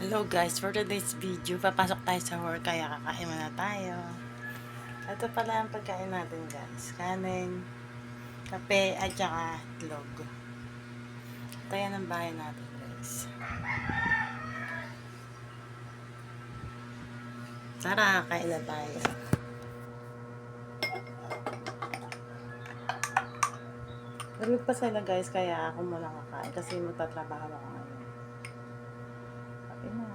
Hello guys, for today's video, papasok tayo sa work kaya kakain muna tayo. Ito pala ang pagkain natin guys. Kanin, kape, at saka itlog. Ito yan ang bahay natin guys. Tara, kain na tayo. Tulog pa sila guys, kaya ako muna kakain kasi magtatrabaho ako ngayon. Kain na.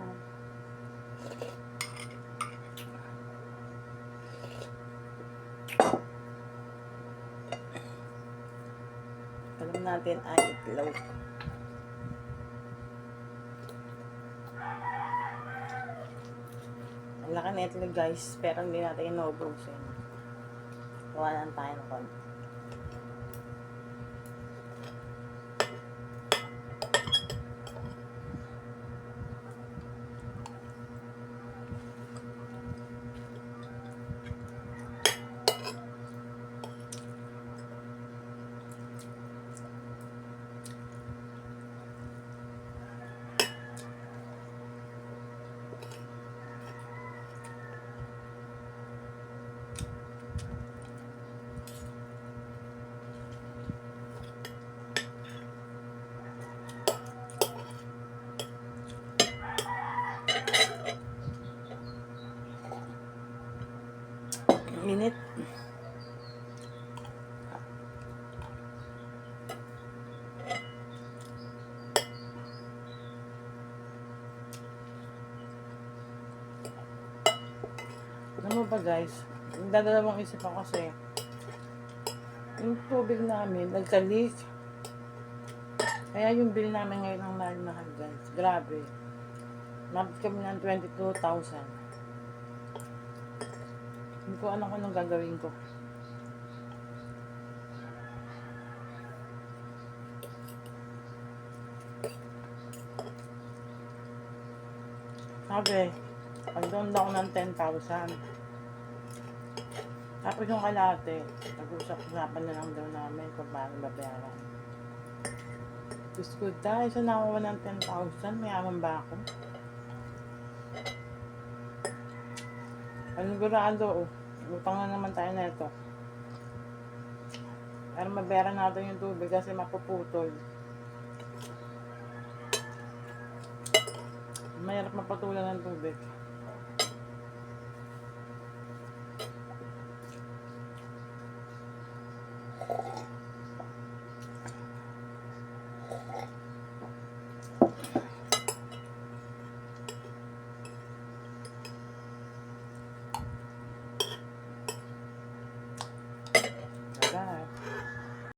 Alam natin ay itlog. Ang laki na itlog guys, pero hindi natin inuubusin. Gawa lang tayo ng konti. Minute. Ano ba guys? Nagdadalawang isip ako kasi yung tubig namin nagka-leak. Kaya yung bill namin ngayon ang mahal-mahal guys. Grabe. Nabit kami ng 22,000. Hindi ko alam kung anong gagawin ko. Sabi, pag doon daw ng 10,000. Tapos yung kalate, nag-usap-usapan na lang daw namin kung paano babayaran. Diyos ko, dahil sa nakuha ng 10,000, mayaman ba ako? Panigurado, oh. Utang na naman tayo na ito. Pero mabera natin yung tubig kasi mapuputol. Mahirap mapatulan ng tubig.